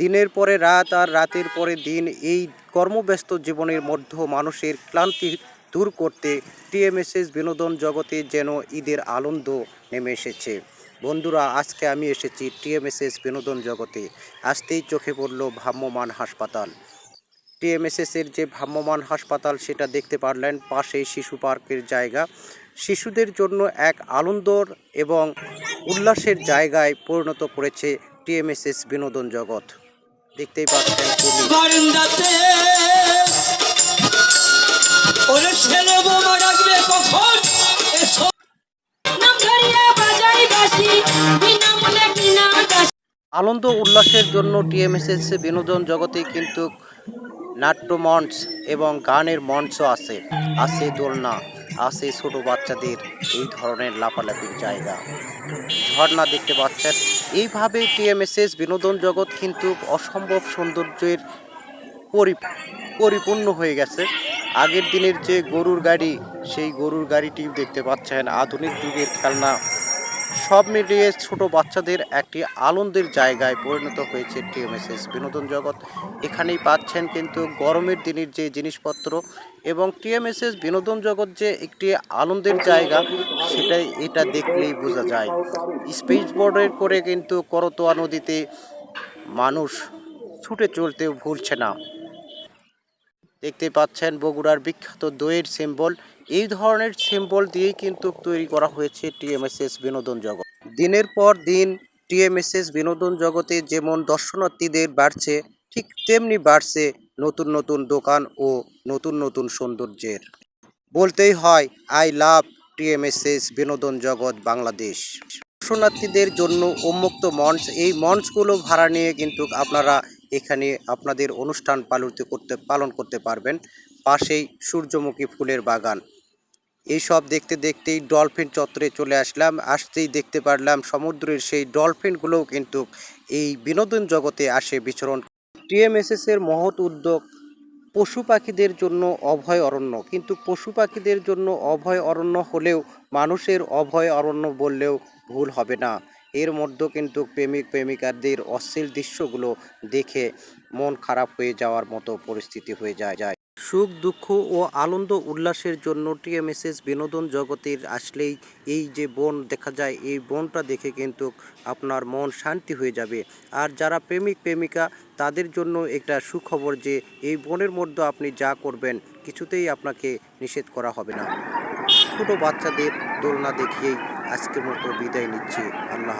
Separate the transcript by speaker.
Speaker 1: দিনের পরে রাত আর রাতের পরে দিন এই কর্মব্যস্ত জীবনের মধ্যে মানুষের ক্লান্তি দূর করতে টিএমএসএস বিনোদন জগতে যেন ঈদের আনন্দ নেমে এসেছে। বন্ধুরা, আজকে আমি এসেছি টিএমএসএস বিনোদন জগতে। আসতেই চোখে পড়ল ভ্রাম্যমান হাসপাতাল। টিএমএসএস এর যে ভ্রাম্যমান হাসপাতাল, সেটা দেখতে পারলেন পাশেই শিশু পার্কের জায়গা। শিশুদের জন্য এক আনন্দর এবং উল্লাসের জায়গায় পরিণত করেছে টিএমএসএস বিনোদন জগৎ। দেখতেই পাচ্ছেন
Speaker 2: বারান্দাতে ওরে ছেলে বোমা ডাকবে কখন? এসো।
Speaker 1: আনন্দ উল্লাসের জন্য টিএমএসএস বিনোদন জগতে কিন্তু নাট্য মঞ্চ এবং গানের মঞ্চ আছে আছে দোলনা। আছে ছোট বাচ্চাদের এই ধরনের লাফালাফির জায়গা। ঝর্ণা দেখতে পাচ্ছেন। এইভাবে টিএমএসএস বিনোদন জগৎ কিন্তু অসম্ভব সৌন্দর্যের পরি, পরিপূর্ণ হয়ে গেছে। আগের দিনের যে গরুর গাড়ি, সেই গরুর গাড়িটি দেখতে পাচ্ছেন। আধুনিক যুগের খেলনা। সব মিলিয়ে ছোট বাচ্চাদের একটি আনন্দের জায়গায় পরিণত হয়েছে টিএমএসএস বিনোদন জগৎ। এখানেই পাচ্ছেন কিন্তু গরমের দিনের যে জিনিসপত্র এবং টিএমএসএস বিনোদন জগৎ যে একটি আনন্দের জায়গা, সেটাই এটা দেখলেই বোঝা যায়। স্পেস বোর্ডের করে কিন্তু করতোয়া নদীতে মানুষ ছুটে চলতে ভুলছে না। দেখতে পাচ্ছেন বগুড়ার বিখ্যাত দইয়ের সিম্বল। এই ধরনের সিম্বল দিয়েই কিন্তু তৈরি করা হয়েছে টিএমএসএস বিনোদন জগৎ। দিনের পর দিন টিএমএসএস বিনোদন জগতে যেমন দর্শনার্থীদের বাড়ছে ঠিক তেমনি বাড়ছে নতুন নতুন দোকান ও নতুন নতুন সৌন্দর্যের। বলতেই হয়, আই লাভ টিএমএসএস বিনোদন জগৎ বাংলাদেশ। দর্শনার্থীদের জন্য উন্মুক্ত মঞ্চ, এই মঞ্চগুলো ভাড়া নিয়ে কিন্তু আপনারা এখানে আপনাদের অনুষ্ঠান পালিত করতে, পালন করতে পারবেন। পাশেই সূর্যমুখী ফুলের বাগান। এইসব দেখতে দেখতেই ডলফিন চত্বরে চলে আসলাম। আসতেই দেখতে পারলাম সমুদ্রের সেই ডলফিনগুলোও কিন্তু এই বিনোদন জগতে আসে বিচরণ টিএমএসএস এর মহৎ উদ্যোগ পশু পাখিদের জন্য অভয় অরণ্য। কিন্তু পশু পাখিদের জন্য অভয় অরণ্য হলেও মানুষের অভয় অরণ্য বললেও ভুল হবে না। এর মধ্যে কিন্তু প্রেমিক প্রেমিকাদের অশ্লীল দৃশ্যগুলো দেখে মন খারাপ হয়ে যাওয়ার মতো পরিস্থিতি হয়ে যায় যায়। সুখ, দুঃখ ও আনন্দ উল্লাসের জন্য টিএমএসএস বিনোদন জগতের আসলেই এই যে বন দেখা যায়, এই বনটা দেখে কিন্তু আপনার মন শান্তি হয়ে যাবে। আর যারা প্রেমিক, প্রেমিকা, তাদের জন্য একটা সুখবর যে এই বনের মধ্যে আপনি যা করবেন, কিছুতেই আপনাকে নিষেধ করা হবে না। ছোট বাচ্চাদের দোলনা দেখিয়েই আজকের মতো বিদায় নিচ্ছে। আল্লাহ।